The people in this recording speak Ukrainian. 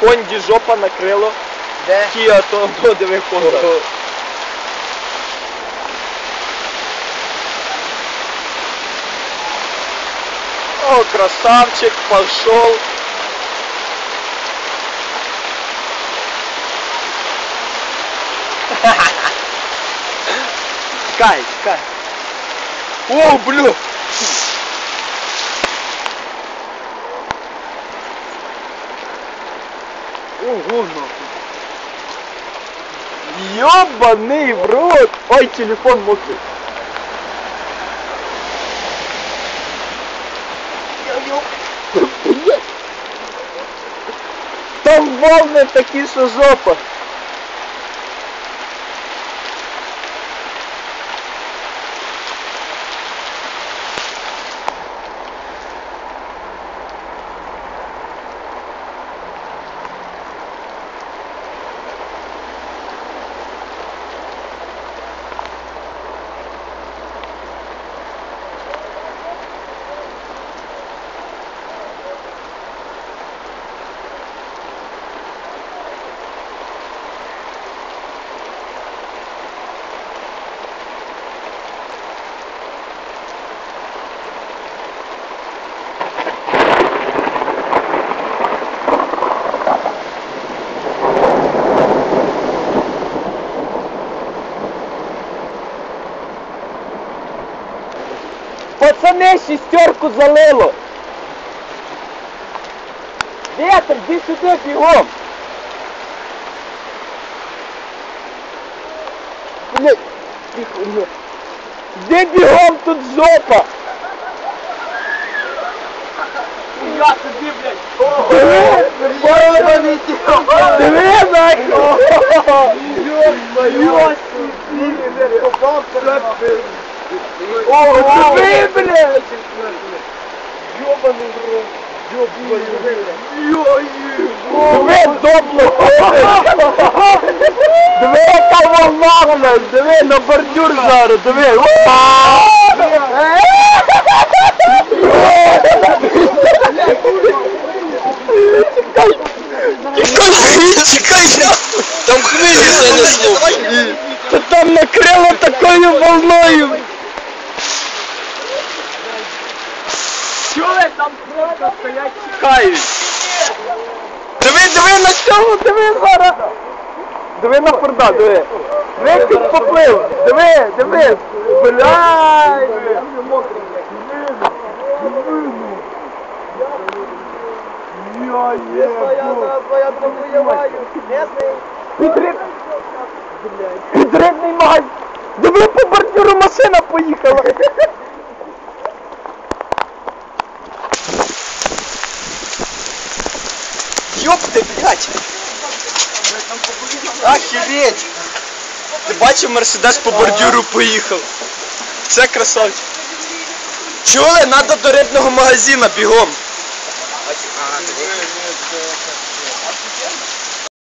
Хонді жопа накрило. Де? Кія то то диви. О, красавчик, пошел. Кай, кай. О, блю. Ого, нахуй. Ёбаный в рот! Ой, телефон мокрый. Блядь. Там волны такі, що жопа. Пацани, шістерку залило. Вітер, іди сюди бігом. Блять, тихо, ні. Де бігом тут жопа? Я тобі, блядь. Диви, Ебаный диви, нахуй. О, диви, блядь. Ёбаный в рот. Диви, допло ходить. Диви, яка волна, блядь. Диви, на бордюр зараз, диви. Чекай. Там хвилі занесло. Та там накрило такою волною. Чули, там просто стоять чекають. Диви, диви на цьому, диви зараз. Диви на Форда, диви. Диви, як поплив. Диви, диви. Блядь. Підрив... Підривний магазин. Диви, по бордюру машина поїхала. Ёпты, блядь! Охереть! Ти бачив, Мерседес по бордюру поїхав. Це красавчик. Чули? Надо до рибного магазина бігом.